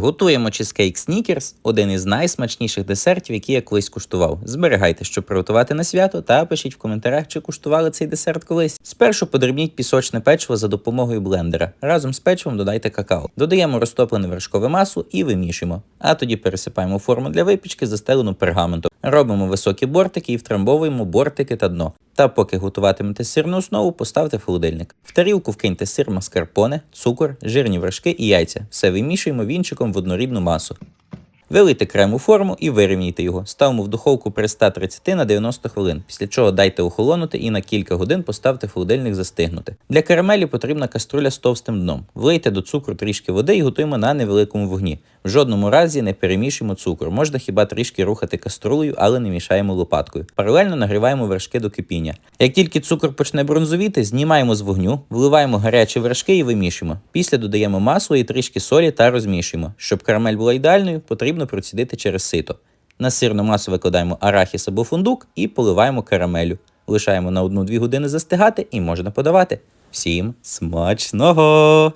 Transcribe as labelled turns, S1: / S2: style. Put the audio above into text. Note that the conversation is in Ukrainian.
S1: Готуємо чизкейк Снікерс, один із найсмачніших десертів, які я колись куштував. Зберігайте, щоб приготувати на свято, та пишіть в коментарях, чи куштували цей десерт колись. Спершу подрібніть пісочне печиво за допомогою блендера. Разом з печивом додайте какао. Додаємо розтоплене вершкове масу і вимішуємо. А тоді пересипаємо форму для випічки, застелену пергаментом. Робимо високі бортики і втрамбовуємо бортики та дно. Та поки готуватимете сирну основу, поставте в холодильник. В тарілку вкиньте сир маскарпоне, цукор, жирні вершки і яйця. Все вимішуємо вінчиком в однорідну масу. Вилийте крем у форму і вирівняйте його. Ставимо в духовку при 130 на 90 хвилин, після чого дайте охолонути і на кілька годин поставте в холодильник застигнути. Для карамелі потрібна каструля з товстим дном. Влийте до цукру трішки води і готуємо на невеликому вогні. В жодному разі не перемішуємо цукор. Можна хіба трішки рухати каструлею, але не мішаємо лопаткою. Паралельно нагріваємо вершки до кипіння. Як тільки цукор почне бронзовіти, знімаємо з вогню, вливаємо гарячі вершки і вимішуємо. Після додаємо масло і трішки солі та розмішуємо. Щоб карамель була ідеальною, потрібно процідити через сито. На сирну масу викладаємо арахіс або фундук і поливаємо карамелю. Лишаємо на 1-2 години застигати і можна подавати. Всім смачного!